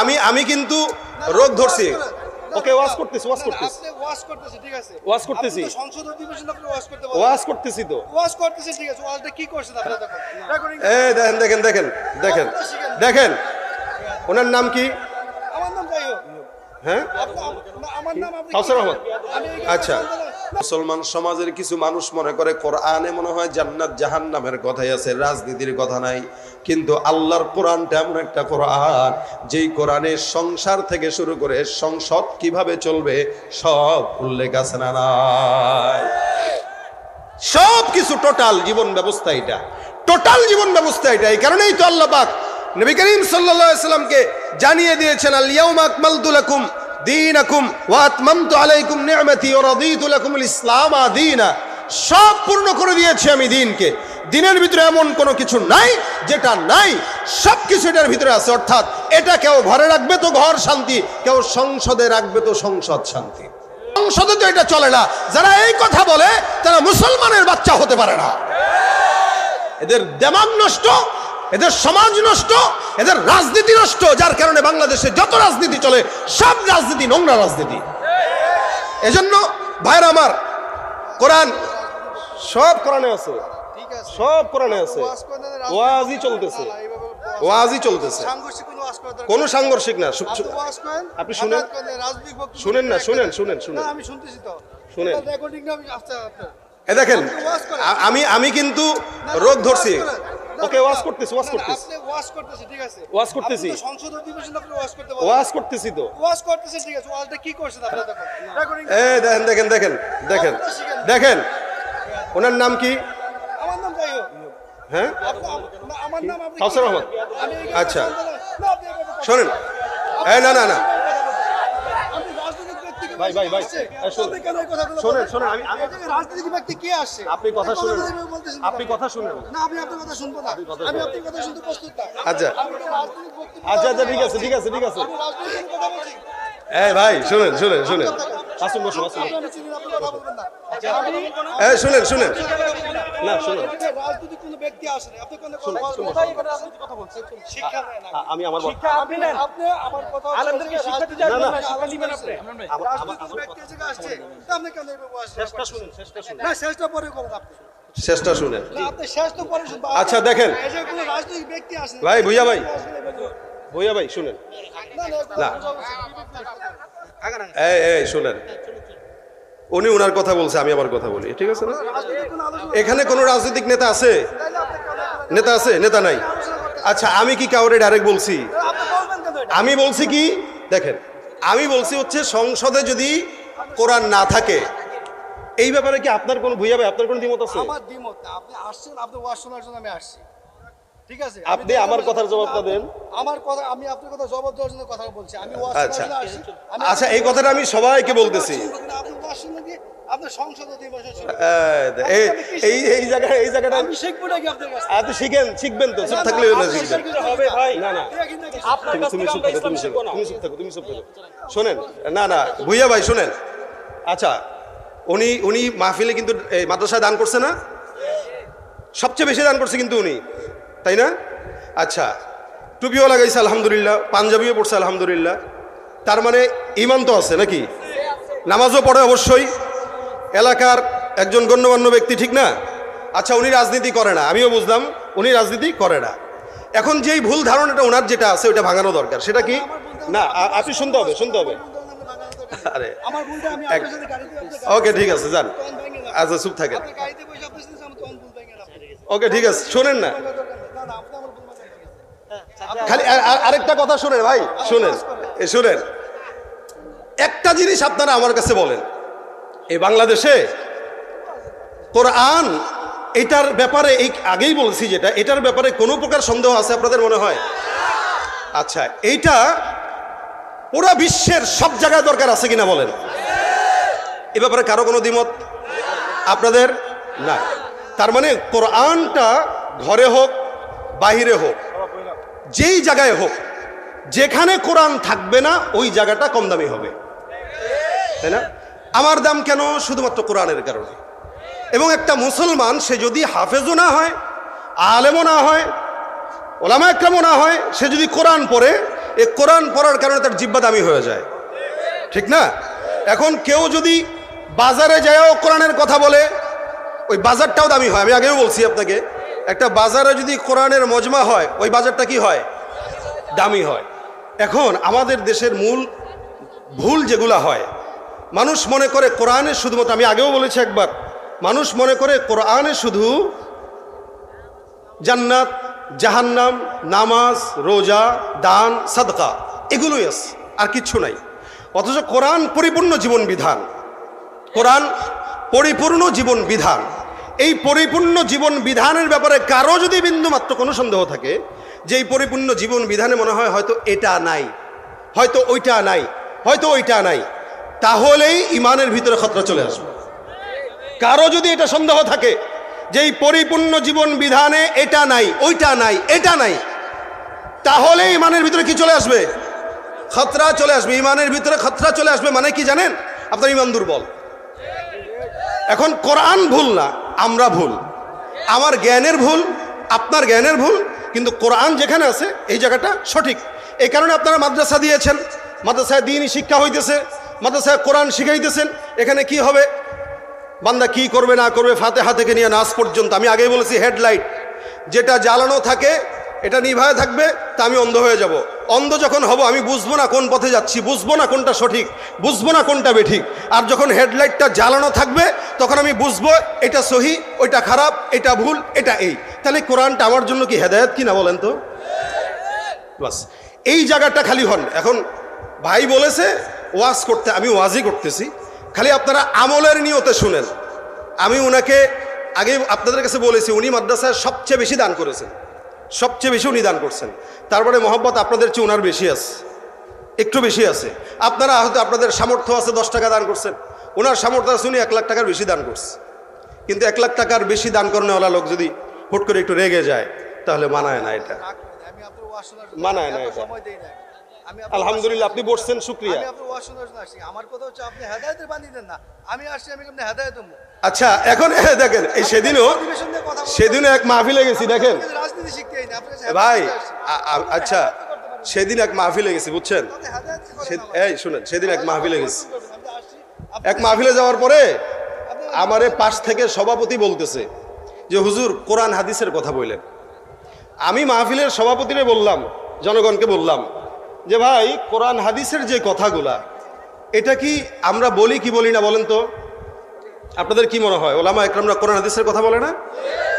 আমি আমি কিন্তু রোগ ধরছি। ওকে ওয়াশ করতেছি ওয়াশ করতেছি। আপনি ওয়াশ করতেছে ঠিক আছে। ওয়াশ করতেছি। সংসদ অধিবেশন আপনি ওয়াশ করতে পারেন ওয়াজ করতেছি তো। ওয়াশ করতেছি ঠিক আছে। ওয়াজটা কি করছেন আপনারা তখন? এই দেখেন দেখেন দেখেন দেখেন দেখেন। ওনার নাম কি? আমার নাম যাই হোক। হ্যাঁ? আমার নাম আপনি কাউসার আহমদ। আচ্ছা। মুসলমান সমাজের কিছু মানুষ মনে করে, কোরআনে মনে হয় জান্নাত জাহান্নামের কথাই আছে, রাজনীতির কথা নাই। কিন্তু আল্লাহর কোরআনটা এমন একটা কোরআন, যেই কোরআনে সংসার থেকে শুরু করে সংসদ কীভাবে চলবে, সব উল্লেখ আছে না সব কিছু টোটাল জীবন ব্যবস্থা এটা। টোটাল জীবন ব্যবস্থা এটা, এই কারণেই তো আল্লাহ পাক নবী করিম সাল্লামকে জানিয়ে দিয়েছেন আল ইয়াউমা আকমালতু লাকুম। দীনাকুম ওয়া আতমামতু আলাইকুম নি'মাতি ওয়া রাদিতু লাকুমুল ইসলাম দীনা। সব পূর্ণ করে দিয়েছি আমি দিনকে। দিনের ভিতরে এমন কোনো কিছু নাই, যেটা নাই সব কিছু এটার ভিতরে আছে। অর্থাৎ এটা কেউ ঘরে রাখবে তো ঘর শান্তি, কেউ সংসদে রাখবে তো সংসদ শান্তি। সংসদে তো এটা চলে না। যারা এই কথা বলে, তারা মুসলমানের বাচ্চা হতে পারে না। এদের দেমাগ নষ্ট এদের সমাজ নষ্ট এদের রাজনীতি নষ্ট যার কারণে বাংলাদেশে যত রাজনীতি চলে সব রাজনীতি নোংরা রাজনীতি। এজন্য ভাইরা আমার কোরআন সব কোরআনে আছে। ঠিক আছে। সব কোরআনে আছে। ওয়াজই চলতেছে। ওয়াজই চলতেছে। সাংঘর্ষিক কোনো। সাংঘর্ষিক না আপনি শুনেন। শুনেন না, শুনেন, শুনেন, শুনেন। আমি শুনতেছি তো। শুনেন। না, আমি এ দেখেন আমি আমি কিন্তু রোগ ধরছি। ওকে না, করতেছি না, করতেছি। আপনি ওয়াজ করতেছে ঠিক আছে। ওয়াজ করতেছি। আপনি সংসদ অধিবেশন আপনি ওয়াজ করতে পারেন ওয়াজ করতেছি তো। ওয়াজ করতেছে ঠিক আছে। ওয়াজটা কি করছেন আপনারা তখন এই দেখেন দেখেন দেখেন দেখেন দেখেন। ওনার নাম কি? আমার নাম যাই হ্যাঁ? আপনি- আমার নাম আপনি কাউসার আহমদ। আচ্ছা। আপনি শোনেন। এই না না না। আপনি ভাই, ভাই, ভাই। শোনেন। শোনেন? আমি- আমি- রাজনৈতিক ব্যক্তি কে আসছে আপনি কথা শুনেন। আপনি কথা শুনেন না আমি আপনার কথা শুনব না আমি আপনার কথা শুনতে প্রস্তুত না আচ্ছা। আচ্ছা আচ্ছা ঠিক আছে ঠিক আছে ঠিক আছে এই ভাই শুনেন শুনেন শুনেন আসুন বসুন আসুন আপনি চিনি আপনি কথা বলবেন না এই শুনেন শুনেন না শুনেন। এদিকে রাজনৈতিক কোনো ব্যক্তি আসে না আপনি কোনো কোথায় এখানে রাজনৈতিক কথা বলছেন? শিক্ষা নেন আমি আমার আপনি আপনি আমার কথা হচ্ছে শিক্ষা দিতে না, না, না। শিক্ষা দিবেন আপনি। আমার- আমার- রাজনৈতিক ব্যক্তি এসে আসছে আপনি কেন এভাবে আসছেন? শেষটা শুনেন শেষটা শুনেন। না শেষটা পরে করেন আপনি। শেষটা শুনেন। না আপনি শেষ তো পরে শুনবেন আচ্ছা, দেখেন। ভাই, ভুইয়া ভাই। ভইয়া ভাই শুনেন। না এই শুনেন। উনি ওনার কথা বলছে, আমি আমার কথা বলি, ঠিক আছে না? এখানে কোনো রাজনৈতিক নেতা আছে? নেতা আছে? নেতা নাই। আচ্ছা আমি কি কাউরে ডাইরেক্ট বলছি? আমি বলছি কি, দেখেন, আমি বলছি হচ্ছে সংসদে যদি কোরআন না থাকে, এই ব্যাপারে কি আপনার কোনো ভুইয়া ভাই আপনার কোনো দ্বিমত আছে? আমার দ্বিমত আপনি আসছেন, আপনি ওয়াজ শোনার জন্য আমি আসছি। ঠিক আছে? আমি আপনি আমার কথার জবাবটা দেন। আমার কথা আমি আপনার কথা জবাব দেওয়ার জন্য কথা বলছি। আমি আচ্ছা। আচ্ছা এই কথাটা আমি সবাইকে বলতেছি। শোনেন না না ভুইয়া ভাই শোনেন। আচ্ছা উনি উনি মাহফিলে কিন্তু এই মাদ্রাসায় দান করছে না? সবচেয়ে বেশি দান করছে কিন্তু উনি। তাই না? আচ্ছা টুপিও লাগাইছে আলহামদুলিল্লাহ। পাঞ্জাবিও পড়ছে আলহামদুলিল্লাহ। তার মানে ইমান তো আছে নাকি? নামাজও পড়ে অবশ্যই। এলাকার একজন গণ্যমান্য ব্যক্তি ঠিক না? আচ্ছা উনি রাজনীতি করে না আমিও বুঝলাম উনি রাজনীতি করে না। এখন যেই ভুল ধারণাটা ওনার যেটা আছে ওটা ভাঙানো দরকার। সেটা কি? না আপনি শুনতে হবে শুনতে হবে। আরে ওকে ঠিক আছে যান। আচ্ছা চুপ থাকেন। ওকে ঠিক আছে শোনেন না। ভুল খালি আরেকটা কথা শুনেন ভাই শুনেন। এ শুনেন। একটা জিনিস আপনারা আমার কাছে বলেন এই বাংলাদেশে কোরআন এটার ব্যাপারে এই আগেই বলছি যেটা এটার ব্যাপারে কোনো প্রকার সন্দেহ আছে আপনাদের মনে হয়? আচ্ছা এইটা পুরা বিশ্বের সব জায়গায় দরকার আছে কিনা বলেন? এ ব্যাপারে কারও কোনো দ্বিমত? আপনাদের? না। তার মানে কোরআনটা ঘরে হোক বাহিরে হোক, যেই জায়গায় হোক, যেখানে কোরআন থাকবে না, ওই জায়গাটা কম দামি হবে। তাই না? আমার দাম কেন? শুধুমাত্র কোরআনের কারণে। এবং একটা মুসলমান, সে যদি হাফেজও না হয়, আলেমও না হয়, ওলামা একরামও না হয়, সে যদি কোরআন পড়ে, এ কোরআন পড়ার কারণে তার জিব্বা দামি হয়ে যায়। ঠিক না? এখন কেউ যদি বাজারে যায়ও কোরআনের কথা বলে, ওই বাজারটাও দামি হয়। আমি আগেও বলছি আপনাকে একটা বাজারে যদি কোরআনের মজমা হয়, ওই বাজারটা কি হয়? দামি হয়। এখন আমাদের দেশের মূল ভুল যেগুলা হয়, মানুষ মনে করে কোরআনে শুধুমাত্র, আমি আগেও বলেছি একবার, মানুষ মনে করে কোরআনে শুধু জান্নাত, জাহান্নাম, নামাজ, রোজা, দান, সাদকা, এগুলোই আছে, আর কিচ্ছু নাই। অথচ কোরআন পরিপূর্ণ জীবন বিধান। কোরআন পরিপূর্ণ জীবন বিধান। এই পরিপূর্ণ জীবন বিধানের ব্যাপারে কারও যদি বিন্দু মাত্র কোনো সন্দেহ থাকে, যে এই পরিপূর্ণ জীবন বিধানে মনে হয় হয়তো এটা নাই, হয়তো ওইটা নাই, হয়তো ওইটা নাই, তাহলেই ইমানের ভিতরে খতরা চলে আসবে। কারও যদি এটা সন্দেহ থাকে, যে এই পরিপূর্ণ জীবন বিধানে এটা নাই, ওইটা নাই, এটা নাই তাহলে ইমানের ভিতরে কি চলে আসবে? খতরা চলে আসবে। ইমানের ভিতরে খতরা চলে আসবে মানে কি জানেন? আপনার ইমান দুর্বল। এখন কোরআন ভুল না। আমরা ভুল। আমার জ্ঞানের ভুল, আপনার জ্ঞানের ভুল, কিন্তু কোরআন যেখানে আছে, এই জায়গাটা সঠিক। এই কারণে আপনারা মাদ্রাসা দিয়েছেন। মাদ্রাসায় দিনই শিক্ষা হইতেছে, মাদ্রাসায় কোরআন শিখাইতেছেন। এখানে কি হবে? বান্দা কি করবে, না করবে ফাতে ফাতেহা থেকে নিয়ে নাচ পর্যন্ত। আমি আগেই বলেছি, হেডলাইট। যেটা জ্বালানো থাকে, এটা নিভায় থাকবে, তা আমি অন্ধ হয়ে যাব। অন্ধ যখন হব, আমি বুঝব না কোন পথে যাচ্ছি, বুঝব না কোনটা সঠিক, বুঝব না কোনটা বেঠিক। আর যখন হেডলাইটটা জ্বালানো থাকবে, তখন আমি বুঝব এটা সহি, ওইটা খারাপ, এটা ভুল, এটা এই। তাহলে কোরআনটা আমার জন্য কি হেদায়ত কি না বলেন তো? বাস, এই জায়গাটা খালি হন। এখন ভাই বলেছে, ওয়াজ করতে, আমি ওয়াজই করতেছি। খালি আপনারা আমলের নিয়তে শুনেন। আমি ওনাকে আগে আপনাদের কাছে বলেছি, উনি মাদ্রাসায় সবচেয়ে বেশি দান করেছেন। সবচেয়ে বেশি উনি দান করছেন। তারপরে মোহাম্মত আপনাদের চেয়ে ওনার বেশি আছে। একটু বেশি আছে। আপনারা হয়তো আপনাদের সামর্থ্য আছে দশ টাকা দান করছেন। ওনার সামর্থ্য আছে উনি এক লাখ টাকার বেশি দান করছে। কিন্তু এক লাখ টাকার বেশি দান করেওয়ালা লোক যদি হুট করে একটু রেগে যায় তাহলে মানায় না এটা। মানায় না এটা। আলহামদুলিল্লাহ আপনি বসছেন শুক্রিয়া। আমার কথা হচ্ছে আপনি হেদায়েতের বাণী দেন না। আমি আসছি আমি কেমন হেদায়েত আচ্ছা এখন দেখেন এই সেদিনও সেদিনও এক মাহফিলে গেছি দেখেন। রাজনীতি শিখতে ভাই আচ্ছা সেদিন এক মাহফিলে গেছি বুঝছেন? এই শুনেন সেদিন এক মাহফিলে গেছি। এক মাহফিলে যাওয়ার পরে আমারে পাশ থেকে সভাপতি বলতেছে যে হুজুর কোরআন হাদিসের কথা বললেন আমি মাহফিলের সভাপতিরে বললাম জনগণকে বললাম যে ভাই, কোরআন হাদিসের যে কথাগুলা, এটা কি আমরা বলি কি বলি না বলেন তো? আপনাদের কি মনে হয়? ওলামা একরামরা কোরআন হাদিসের কথা বলে না?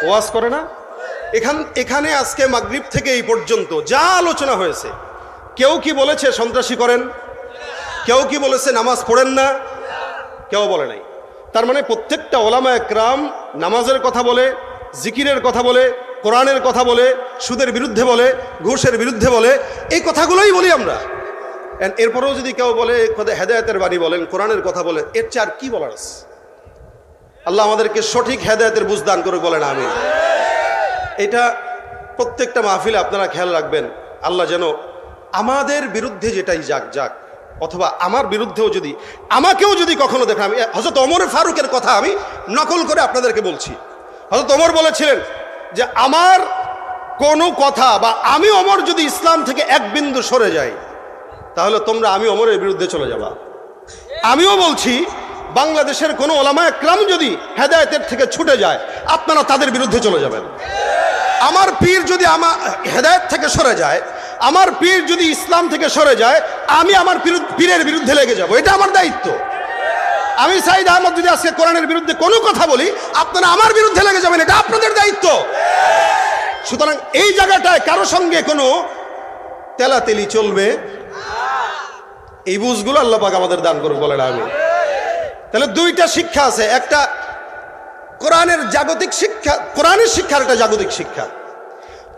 ওয়াজ করে না? এখান, এখানে আজকে মাগরিব থেকে এই পর্যন্ত যা আলোচনা হয়েছে, কেউ কি বলেছে সন্ত্রাসী করেন? কেউ কি বলেছে নামাজ পড়েন না? কেউ বলে নাই। তার মানে প্রত্যেকটা ওলামা একরাম নামাজের কথা বলে, জিকিরের কথা বলে কোরআনের কথা বলে, সুদের বিরুদ্ধে বলে, ঘুষের বিরুদ্ধে বলে, এই কথাগুলোই বলি আমরা। এরপরেও যদি কেউ বলে হেদায়তের বাণী বলেন, কোরআনের কথা বলেন, এর চেয়ে আর কি বলার আছে? আল্লাহ আমাদেরকে সঠিক হেদায়তের বুঝদান করে বলেন আমি এটা প্রত্যেকটা মাহফিলে আপনারা খেয়াল রাখবেন, আল্লাহ যেন আমাদের বিরুদ্ধে যেটাই যাক যাক, অথবা আমার বিরুদ্ধেও যদি, আমাকেও যদি কখনো দেখেন, আমি হজরত অমর ফারুকের কথা আমি নকল করে আপনাদেরকে বলছি। হজরত অমর বলেছিলেন যে আমার কোনো কথা বা আমি অমর যদি ইসলাম থেকে এক বিন্দু সরে যাই, তাহলে তোমরা আমি অমরের বিরুদ্ধে চলে যাবা। আমিও বলছি, বাংলাদেশের কোনো ওলামা একরাম যদি হেদায়তের থেকে ছুটে যায়, আপনারা তাদের বিরুদ্ধে চলে যাবেন। আমার পীর যদি আমার হেদায়ত থেকে সরে যায়, আমার পীর যদি ইসলাম থেকে সরে যায়, আমি আমার পীরের বিরুদ্ধে লেগে যাব। এটা আমার দায়িত্ব। আমি সাইদ আহমদ যদি আজকে কোরআনের বিরুদ্ধে কোনো কথা বলি, আপনারা আমার বিরুদ্ধে লেগে যাবেন, এটা আপনাদের দায়িত্ব। সুতরাং এই জায়গাটায় কারও সঙ্গে কোনো তেলাতেলি চলবে? এই বুঝগুলো আল্লাহ পাক আমাদের দান করুক, বলেন আমি। তাহলে দুইটা শিক্ষা আছে, একটা কোরআনের জাগতিক শিক্ষা, কোরআনের শিক্ষার একটা জাগতিক শিক্ষা।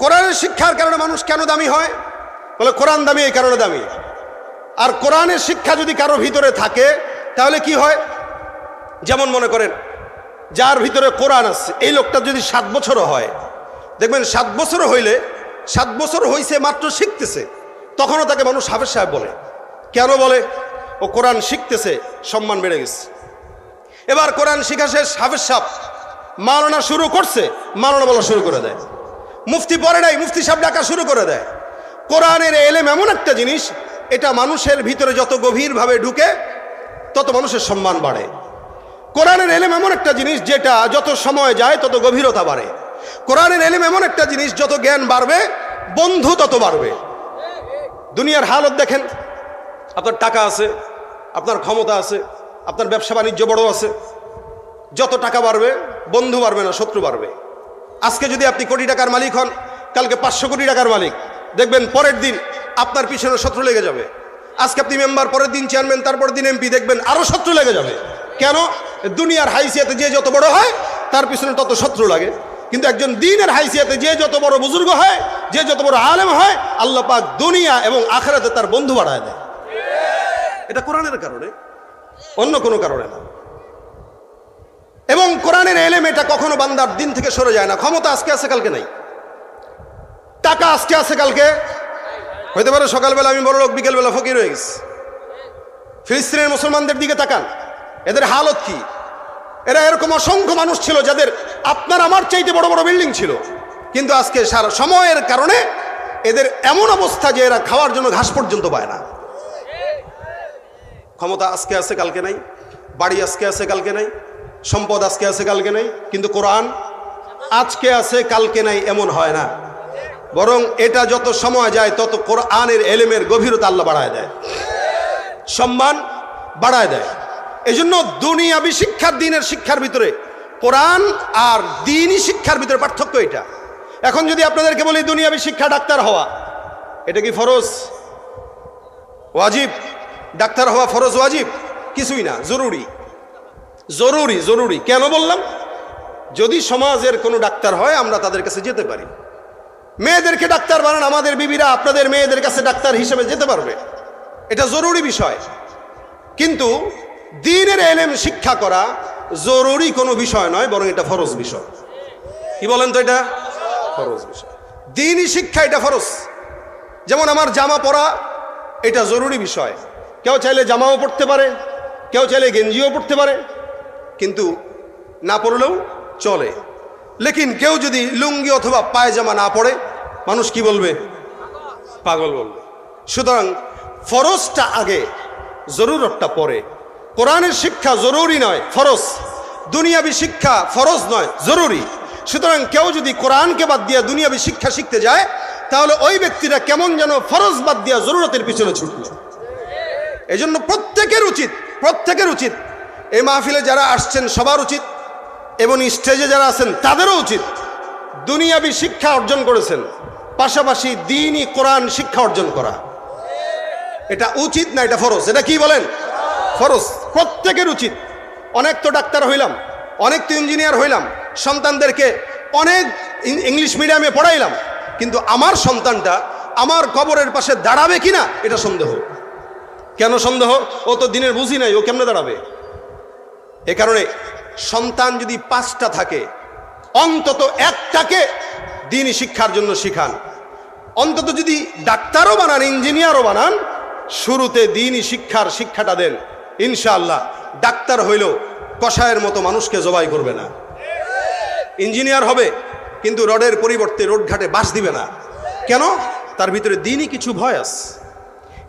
কোরআনের শিক্ষার কারণে মানুষ কেন দামি হয়? বলে, কোরআন দামি, এই কারণে দামি। আর কোরআনের শিক্ষা যদি কারও ভিতরে থাকে তাহলে কি হয়? যেমন মনে করেন, যার ভিতরে কোরআন আছে, এই লোকটা যদি সাত বছরও হয়, দেখবেন সাত বছর হইলে, সাত বছর হইছে মাত্র শিখতেছে, তখনও তাকে মানুষ হাফেজ সাহেব বলে। কেন বলে? ও কোরআন শিখতেছে, সম্মান বেড়ে গেছে। এবার কোরআন শিখা শেষ, হাফেজ সাহেব মালনা শুরু করছে মালনা বলা শুরু করে দেয়। মুফতি পরে নাই, মুফতি সাহেব ডাকা শুরু করে দেয়। কোরআনের এলেম এমন একটা জিনিস, এটা মানুষের ভিতরে যত গভীরভাবে ঢুকে তত মানুষের সম্মান বাড়ে। কোরআনের এলেম এমন একটা জিনিস যেটা যত সময় যায় তত গভীরতা বাড়ে। কোরআনের এলেম এমন একটা জিনিস যত জ্ঞান বাড়বে, বন্ধু তত বাড়বে। দুনিয়ার হালত দেখেন, আপনার টাকা আছে, আপনার ক্ষমতা আছে, আপনার ব্যবসা বাণিজ্য বড় আছে। যত টাকা বাড়বে, বন্ধু বাড়বে না, শত্রু বাড়বে। আজকে যদি আপনি কোটি টাকার মালিক হন, কালকে পাঁচশো কোটি টাকার মালিক। দেখবেন পরের দিন আপনার পিছনে শত্রু লেগে যাবে। আজকে আপনি মেম্বার, পরের দিন চেয়ারম্যান, তারপরের দিন এমপি, দেখবেন আরও শত্রু লেগে যাবে। কেন? দুনিয়ার হাইসিয়াতে যে যত বড় হয়, তার পিছনে তত শত্রু লাগে। কিন্তু একজন দিনের হাইসিয়াতে যে যত বড় বুজুর্গ হয়, যে যত বড় আলেম হয়, আল্লাহ পাক দুনিয়া এবং আখেরাতে তার বন্ধু বাড়ায় দেয়। এটা কোরআনের কারণে, অন্য কোনো কারণে না। এবং কোরআনের এলেম এটা কখনো বান্দার দিন থেকে সরে যায় না। ক্ষমতা আজকে আছে, কালকে নাই। টাকা আজকে আছে, কালকে। হইতে পারে সকালবেলা আমি বড় লোক বিকেলবেলা ফকির হয়ে গেছি। ফিলিস্তিনের মুসলমানদের দিকে তাকান। এদের হালত কি? এরা এরকম অসংখ্য মানুষ ছিল যাদের আপনার আমার চাইতে বড় বড় বিল্ডিং ছিল। কিন্তু আজকে সারা সময়ের কারণে এদের এমন অবস্থা যে এরা খাওয়ার জন্য ঘাস পর্যন্ত পায় না। ক্ষমতা আজকে আছে, কালকে নাই। বাড়ি আজকে আছে, কালকে নাই। সম্পদ আজকে আছে, কালকে নাই। কিন্তু কোরআন আজকে আছে, কালকে নাই, এমন হয় না। বরং এটা যত সময় যায়, তত কোরআনের এলেমের গভীরতা আল্লাহ বাড়ায় দেয়। সম্মান বাড়ায় দেয়। এই জন্য দুনিয়াবি শিক্ষার দিনের শিক্ষার ভিতরে কোরআন আর দিনই শিক্ষার ভিতরে পার্থক্য এটা। এখন যদি আপনাদেরকে বলি দুনিয়াবি শিক্ষা ডাক্তার হওয়া, এটা কি ফরজ? ওয়াজিব। ডাক্তার হওয়া ফরজ, ওয়াজিব? কিছুই না, জরুরি। জরুরি জরুরি। কেন বললাম? যদি সমাজের কোনো ডাক্তার হয়, আমরা তাদের কাছে যেতে পারি। মেয়েদেরকে ডাক্তার বানান, আমাদের বিবিরা আপনাদের মেয়েদের কাছে ডাক্তার হিসেবে যেতে পারবে। এটা জরুরি বিষয়। কিন্তু দিনের এলেম শিক্ষা করা জরুরি কোনো বিষয় নয়, বরং এটা ফরজ বিষয়। কি বলেন তো এটা? ফরজ বিষয়। দিনই শিক্ষা এটা ফরজ। যেমন আমার জামা পরা, এটা জরুরি বিষয়। কেউ চাইলে জামাও পড়তে পারে, কেউ চাইলে গেঞ্জিও পড়তে পারে, কিন্তু না পড়লেও চলে। লেকিন কেউ যদি লুঙ্গি অথবা পায়জামা না পড়ে মানুষ কি বলবে? পাগল বলবে। সুতরাং ফরজটা আগে, জরুরতটা পরে। কোরআনের শিক্ষা জরুরি নয়, ফরজ। দুনিয়াবি শিক্ষা ফরজ নয়, জরুরি। সুতরাং কেউ যদি কোরআনকে বাদ দিয়ে দুনিয়াবি শিক্ষা শিখতে যায়, তাহলে ওই ব্যক্তিরা কেমন যেন ফরজ বাদ দিয়া জরুরতের পিছনে ছুটল। এই জন্য প্রত্যেকের উচিত প্রত্যেকের উচিত এই মাহফিলে যারা আসছেন সবার উচিত এবং স্টেজে যারা আছেন, তাদেরও উচিত দুনিয়াবি শিক্ষা অর্জন করেছেন, পাশাপাশি দিনই কোরআন শিক্ষা অর্জন করা। এটা উচিত না, এটা ফরজ? এটা কি বলেন? ফরজ। প্রত্যেকের উচিত। অনেক তো ডাক্তার হইলাম, অনেক তো ইঞ্জিনিয়ার হইলাম, সন্তানদেরকে অনেক ইংলিশ মিডিয়ামে পড়াইলাম, কিন্তু আমার সন্তানটা আমার কবরের পাশে দাঁড়াবে কিনা, এটা সন্দেহ। কেন সন্দেহ? ও তো দিনের বুঝি নাই, ও কেমনে দাঁড়াবে? এ কারণে সন্তান যদি পাঁচটা থাকে, অন্তত একটাকে দিনই শিক্ষার জন্য শিখান। অন্তত যদি ডাক্তারও বানান, ইঞ্জিনিয়ারও বানান, শুরুতে দিনই শিক্ষার শিক্ষাটা দেন, ইনশাআল্লাহ। ডাক্তার হইলেও কষায়ের মতো মানুষকে জবাই করবে না। ইঞ্জিনিয়ার হবে, কিন্তু রডের পরিবর্তে রোডঘাটে বাস দিবে না। কেন? তার ভিতরে দিনই কিছু ভয় আছে।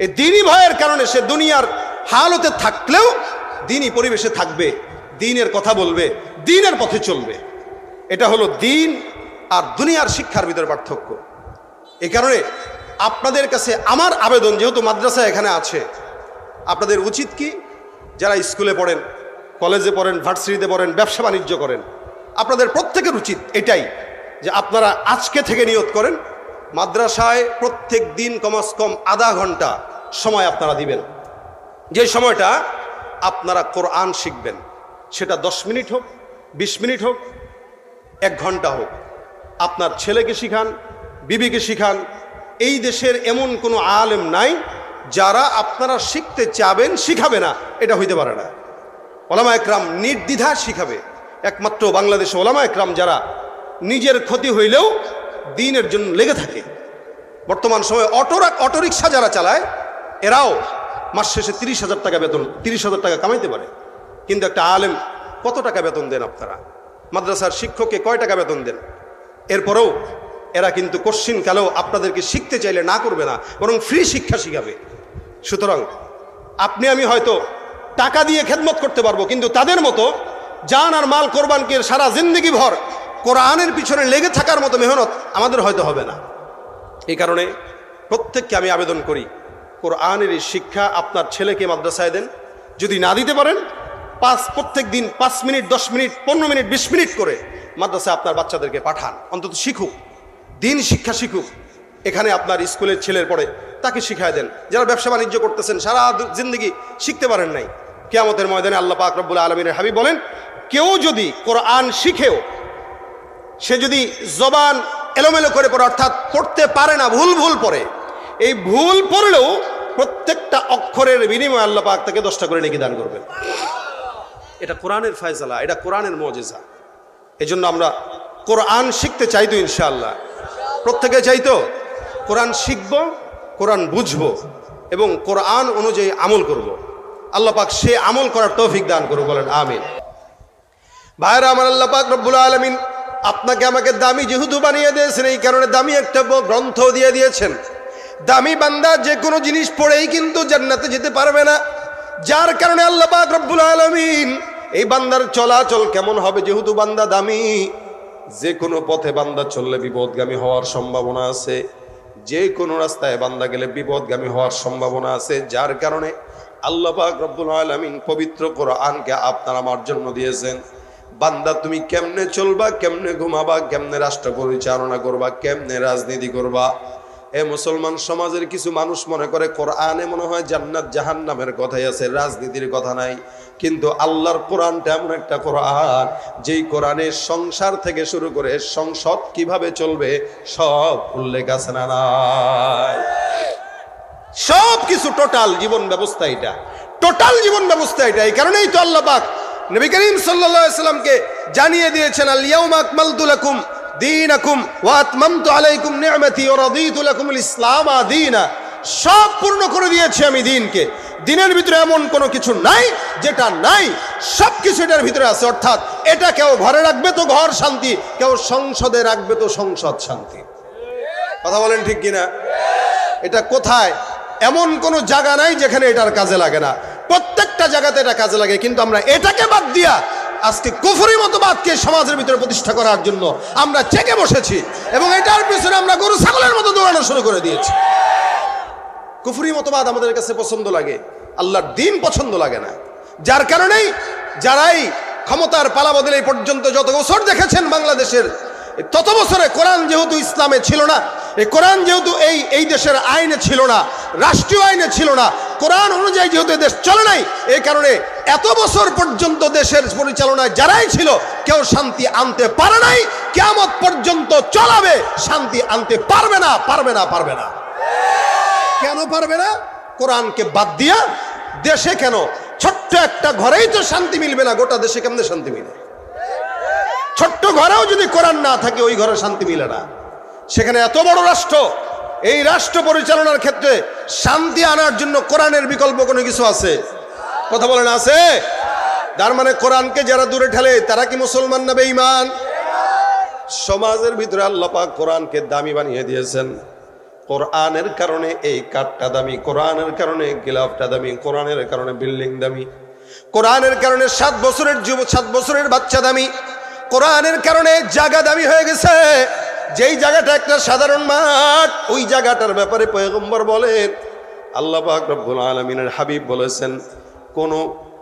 এই দিনই ভয়ের কারণে সে দুনিয়ার হালতে থাকলেও দিনই পরিবেশে থাকবে। দিনের কথা বলবে, দিনের পথে চলবে। এটা হলো দিন আর দুনিয়ার শিক্ষার ভিতরে পার্থক্য। এই কারণে আপনাদের কাছে আমার আবেদন যেহেতু মাদ্রাসা এখানে আছে, আপনাদের উচিত কি? যারা স্কুলে পড়েন, কলেজে পড়েন, ভার্সিটিতে পড়েন, ব্যবসা বাণিজ্য করেন, আপনাদের প্রত্যেকের উচিত এটাই যে আপনারা আজকে থেকে নিয়ত করেন, মাদ্রাসায় প্রত্যেক দিন কমাস কম আধা ঘণ্টা সময় আপনারা দিবেন। যে সময়টা আপনারা কোরআন শিখবেন। সেটা দশ মিনিট হোক, বিশ মিনিট হোক, এক ঘণ্টা হোক। আপনার ছেলেকে শিখান, বিবিকে শিখান, এই দেশের এমন কোনো আলেম নাই যারা আপনারা শিখতে চাবেন, শিখাবে না, এটা হইতে পারে না। ওলামা একরাম নির্দ্বিধা শিখাবে। একমাত্র বাংলাদেশে ওলামা একরাম যারা নিজের ক্ষতি হইলেও দিনের জন্য লেগে থাকে। বর্তমান সময়ে অটো অটোরিকশা যারা চালায়, এরাও মাস শেষে তিরিশ হাজার টাকা বেতন, তিরিশ হাজার টাকা কামাইতে পারে। কিন্তু একটা আলেম কত টাকা বেতন দেন আপনারা? মাদ্রাসার শিক্ষককে কয় টাকা বেতন দেন? এরপরেও এরা কিন্তু কোশ্চিন কালেও আপনাদেরকে শিখতে চাইলে না করবে না, বরং ফ্রি শিক্ষা শিখাবে। সুতরাং আপনি আমি হয়তো টাকা দিয়ে খেদমত করতে পারব, কিন্তু তাদের মতো জান আর মাল কোরবানকে সারা জিন্দগি ভর কোরআনের পিছনে লেগে থাকার মতো মেহনত আমাদের হয়তো হবে না। এই কারণে প্রত্যেককে আমি আবেদন করি, কোরআনের এই শিক্ষা আপনার ছেলেকে মাদ্রাসায় দেন, যদি না দিতে পারেন পাঁচ, প্রত্যেক দিন পাঁচ মিনিট, দশ মিনিট, পনেরো মিনিট, বিশ মিনিট করে মাদ্রাসায় আপনার বাচ্চাদেরকে পাঠান। অন্তত শিখুক। দিন শিক্ষা শিখুক। এখানে আপনার স্কুলের ছেলের পড়ে তাকে শিখায় দেন। যারা ব্যবসা বাণিজ্য করতেছেন, সারা জিন্দগি শিখতে পারেন নাই। কেয়ামতের ময়দানে আল্লাহ পাক রব্বুল আলমিনের হাবিব বলেন, কেউ যদি কোরআন শিখেও, সে যদি জবান এলোমেলো করে পড়ে, অর্থাৎ পড়তে পারে না, ভুল ভুল পড়ে, এই ভুল পড়লেও প্রত্যেকটা অক্ষরের বিনিময়ে আল্লাহ পাক তাকে দশটা করে নেকি দান করবেন। এটা কোরআনের ফয়সালা এটা কোরআনের মজেজা। এই জন্য আমরা কোরআন শিখতে চাইতো ইনশাআল্লাহ। প্রত্যেকে চাইতো কোরআন শিখব, কোরআন বুঝব এবং কোরআন অনুযায়ী আমল করব। আল্লাহ পাক সে আমল করার তৌফিক দান করুক, বলেন আমিন। ভাইরা, আমার আল্লাহ পাক রব্বুল আলমিন আপনাকে আমাকে দামি যেহেতু বানিয়ে দিয়েছেন, এই কারণে দামি একটা গ্রন্থ দিয়ে দিয়েছেন। দামি বান্দা যে কোনো জিনিস পড়েই কিন্তু জান্নাতে যেতে পারবে না। যার কারণে আল্লাহ রব্বুল আলমিন এই বান্দার চলাচল কেমন হবে? যেহেতু বান্দা দামি যে কোনো পথে বান্দা চললে বিপদগামী হওয়ার সম্ভাবনা আছে। যে কোনো রাস্তায় বান্দা গেলে বিপদগামী হওয়ার সম্ভাবনা আছে। যার কারণে আল্লাহ পাক রব্বুল আলমিন পবিত্র কোরআনকে আপনার আমার জন্য দিয়েছেন। বান্দা, তুমি কেমনে চলবা, কেমনে ঘুমাবা, কেমনে রাষ্ট্র পরিচালনা করবা, কেমনে রাজনীতি করবা? এ মুসলমান সমাজের কিছু মানুষ মনে করে, কোরআনে মনে হয় জান্নাত জাহান্নামের কথাই আছে, রাজনীতির কথা নাই। কিন্তু আল্লাহর কোরআনটা এমন একটা কোরআন, যেই কোরআনে সংসার থেকে শুরু করে সংসদ কীভাবে চলবে, সব উল্লেখ আছে না সব কিছু টোটাল জীবন ব্যবস্থা এটা। টোটাল জীবন ব্যবস্থা এটা, এই কারণেই তো আল্লাহ পাক নবী করিম সাল্লামকে জানিয়ে দিয়েছেন আল ইয়াউমা আকমালতু লাকুম। দীনাকুম ওয়া আতমামতু আলাইকুম নি'মাতি ওয়া রাদিতু লাকুমুল ইসলাম দীনা সব পূর্ণ করে দিয়েছি আমি দিনকে। দিনের ভিতরে এমন কোনো কিছু নাই, যেটা নাই। সব কিছু এটার ভিতরে আছে। অর্থাৎ এটা কেউ ঘরে রাখবে তো ঘর শান্তি, কেউ সংসদে রাখবে তো সংসদ শান্তি। কথা বলেন ঠিক কিনা? এটা কোথায়? এমন কোনো জায়গা নাই যেখানে এটার কাজে লাগে না। প্রত্যেকটা জায়গাতে এটা কাজে লাগে, কিন্তু আমরা এটাকে বাদ দিয়া আজকে কুফরি মতবাদকে সমাজের ভিতরে প্রতিষ্ঠা করার জন্য আমরা চেকে বসেছি এবং এটার পিছনে আমরা গরু, ছাগলের মতো দৌড়ানো শুরু করে দিয়েছি। কুফরি মতবাদ আমাদের কাছে পছন্দ লাগে, আল্লাহর দিন পছন্দ লাগে না। যার কারণেই যারাই ক্ষমতার পালা বদলে এই পর্যন্ত যত বছর দেখেছেন বাংলাদেশের তত বছরে কোরআন যেহেতু ইসলামে ছিল না, এই কোরআন যেহেতু এই এই দেশের আইনে ছিল না, রাষ্ট্রীয় আইনে ছিল না, কোরআন অনুযায়ী যেহেতু দেশ চলে নাই, এই কারণে এত বছর পর্যন্ত দেশের পরিচালনায় যারাই ছিল, কেউ শান্তি আনতে পারে নাই কেমত পর্যন্ত চলাবে, শান্তি আনতে পারবে না পারবে না পারবে না। কেন পারবে না? কোরআনকে বাদ দিয়া দেশে কেন? ছোট্ট একটা ঘরেই তো শান্তি মিলবে না, গোটা দেশে কেমনে শান্তি মিলে? ছোট্ট ঘরেও যদি কোরআন না থাকে, ওই ঘরে শান্তি মিলে না। সেখানে এত বড় রাষ্ট্র, এই রাষ্ট্র পরিচালনার ক্ষেত্রে শান্তি আনার জন্য কোরআনের বিকল্প কোনো কিছু আছে? কথা বলেন আছে? তার মানে কোরআনকে যারা দূরে ঠেলে, তারা কি মুসলমান না বেঈমান? সমাজের ভিতরে আল্লাহ পাক কোরআনকে দামি বানিয়ে দিয়েছেন। কোরআনের কারণে এই কাঠটা দামি, কোরআনের কারণে গিলাফটা দামি, কোরআনের কারণে বিল্ডিং দামি। কোরআনের কারণে সাত বছরের যুব সাত বছরের বাচ্চা দামি। কোরআনের কারণে জায়গা দামি হয়ে গেছে। যেই জায়গাটা একটা সাধারণ মাঠ, ওই জায়গাটার ব্যাপারে পয়গম্বর বলেন, আল্লাহ পাক রব্বুল আলমিনের হাবিব বলেছেন কোন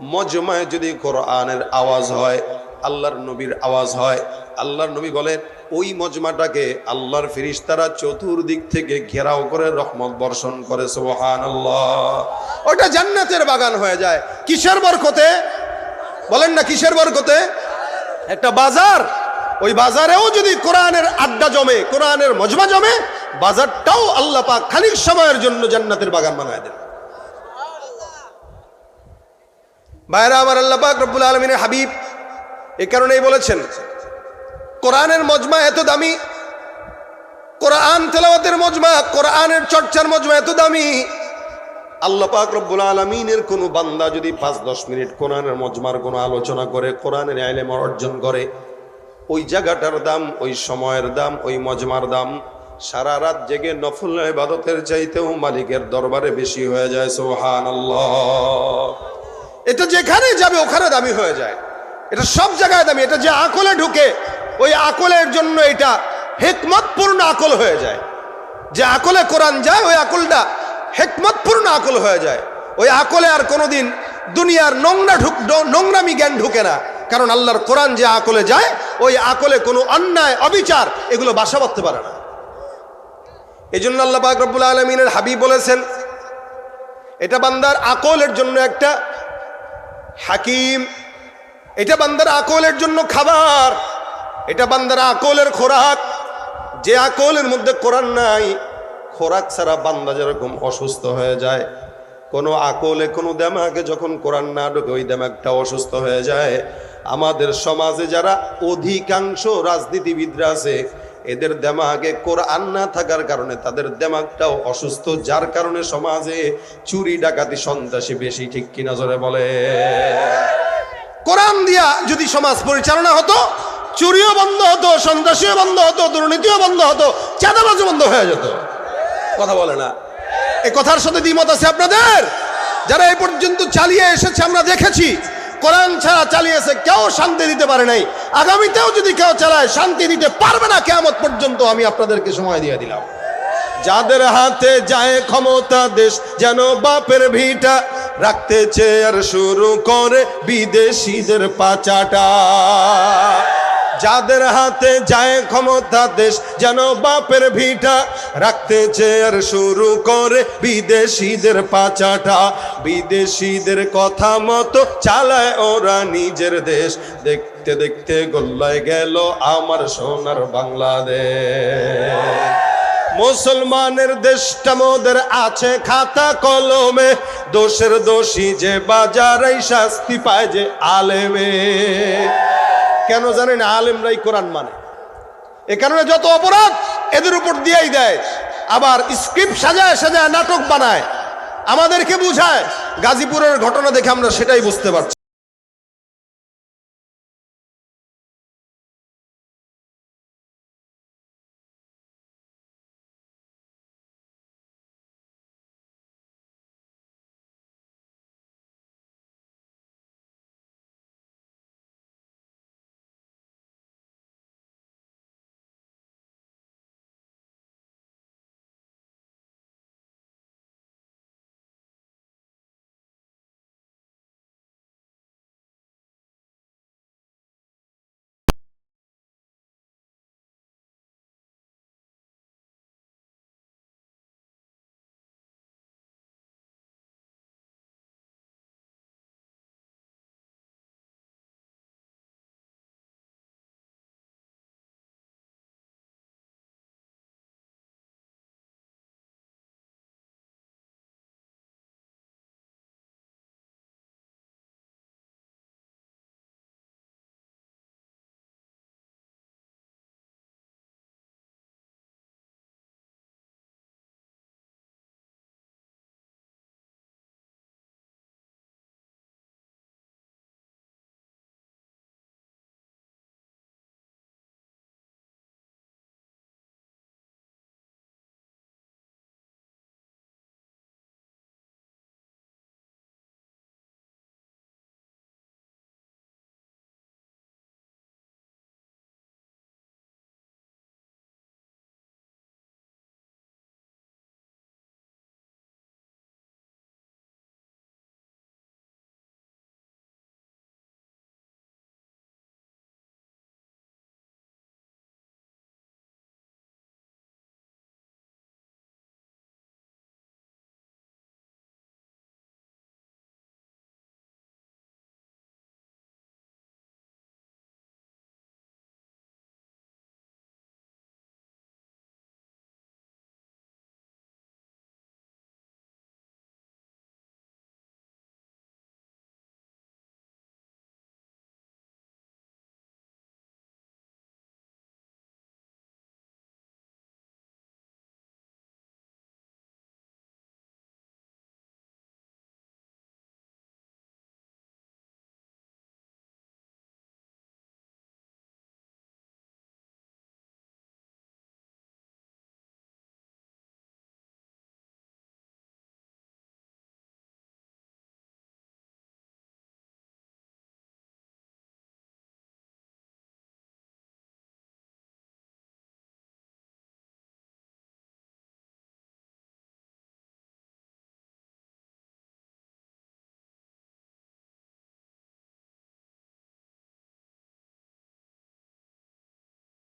মজমায় যদি কোরআনের আওয়াজ হয়, আল্লাহর নবীর আওয়াজ হয়, আল্লাহর নবী বলেন, ওই মজমাটাকে আল্লাহর ফিরিস্তারা চতুর্দিক থেকে ঘেরাও করে রহমত বর্ষণ করে সোহান ওটা জান্নাতের বাগান হয়ে যায়। কিসের বরকতে? বলেন না কিসের বরকতে? একটা বাজার। ওই বাজারেও যদি কোরআনের আড্ডা জমে, কোরআনের মজমা জমে, বাজারটাও আল্লাহ পাক খানিক সময়ের জন্য জান্নাতের বাগান বানায় দেন। ভাইরা আমার আল্লাহ পাক রব্বুল আলমিনের হাবিব, এ কারণেই বলেছেন, কোরআনের মজমা এত দামি, কোরআন তেলাওয়াতের মজমা, কোরআনের চর্চার মজমা এত দামি। আল্লাহ পাক রব্বুল আলমিনের কোনো বান্দা যদি পাঁচ দশ মিনিট কোরআনের মজমার কোনো আলোচনা করে, কোরআনের আইলেম অর্জন করে, ওই জায়গাটার দাম, ওই সময়ের দাম, ওই মজমার দাম সারা রাত জেগে নফল ইবাদতের চাইতেও মালিকের দরবারে বেশি হয়ে যায় সোহান এটা যেখানে যাবে, ওখানে দামি হয়ে যায়। এটা সব জায়গায় দামি। এটা যে আকলে ঢুকে, ওই আকলের জন্য এটা হেকমতপূর্ণ আকল হয়ে যায়। যে আকলে কোরআন যায়, ওই আকলটা হেকমতপূর্ণ আকল হয়ে যায়। ওই আকলে আর কোনোদিন দুনিয়ার নোংরা ঢুক, নোংরামি জ্ঞান ঢুকে না। কারণ আল্লাহর কোরআন যে আকলে যায়, ওই আকলে কোনো অন্যায়, অবিচার এগুলো বাসা বাঁধতে পারে না। এই জন্য আল্লাহ পাক রব্বুল আলমিনের হাবিব বলেছেন, এটা বান্দার আকলের জন্য একটা হাকিম, এটা বান্দার আকলের জন্য খাবার, এটা বান্দার আকলের খোরাক। যে আকলের মধ্যে কোরআন নাই, খোরাক ছাড়া বান্দা যেরকম অসুস্থ হয়ে যায়, কোনো আকলে কোনো দেমাকে যখন কোরআন না ঢোকে, ওই দেমাকটা অসুস্থ হয়ে যায়। আমাদের সমাজে যারা অধিকাংশ রাজনীতিবিদরা আছে এদের দেমাগে কোরআন না থাকার কারণে তাদের দেমাগটাও অসুস্থ, যার কারণে সমাজে চুরি, ডাকাতি, সন্ত্রাসী বেশি, ঠিক কিনা জোরে বলে? কোরআন দিয়া যদি সমাজ পরিচালনা হতো, চুরিও বন্ধ হতো, সন্ত্রাসীও বন্ধ হতো, দুর্নীতিও বন্ধ হতো, চাঁদাবাজও বন্ধ হয়ে যেত। কথা বলে না। এই কথার সাথে দ্বিমত আছে আপনাদের? যারা এই পর্যন্ত চালিয়ে এসেছে, আমরা দেখেছি কোরআন ছাড়া চালিয়েছে, কেউ শান্তি দিতে পারে নাই। আগামীতেও যদি কেউ চালায়, শান্তি দিতে পারবে না কেমন পর্যন্ত আমি আপনাদেরকে সময় দিয়ে দিলাম। যাদের হাতে যায় ক্ষমতা দেশ, যেন বাপের ভিটা রাখতে চেয়ার শুরু করে বিদেশিদের পাচাটা। যাদের হাতে যায় ক্ষমতা দেশ, যেন বাপের ভিটা রাখতে চেয়ার শুরু করে বিদেশিদের পাচাটা। বিদেশিদের কথা মতো চালায় ওরা নিজের দেশ। দেখতে দেখতে গোল্লায় গেল আমার সোনার বাংলাদেশ। মুসলমানের দেশটা মোদের আছে খাতা কলমে। দোষের দোষী যে বাজারে শাস্তি পায় যে আলেমে। কেন জানেন আলেমরাই কোরআন মানে। এ কারণে যত অপরাধ এদের উপর দিয়েই দেয়, আবার স্ক্রিপ্ট সাজায় সাজায় নাটক বানায়, আমাদেরকে বুঝায়। গাজীপুরের ঘটনা দেখে আমরা সেটাই বুঝতে পারছি।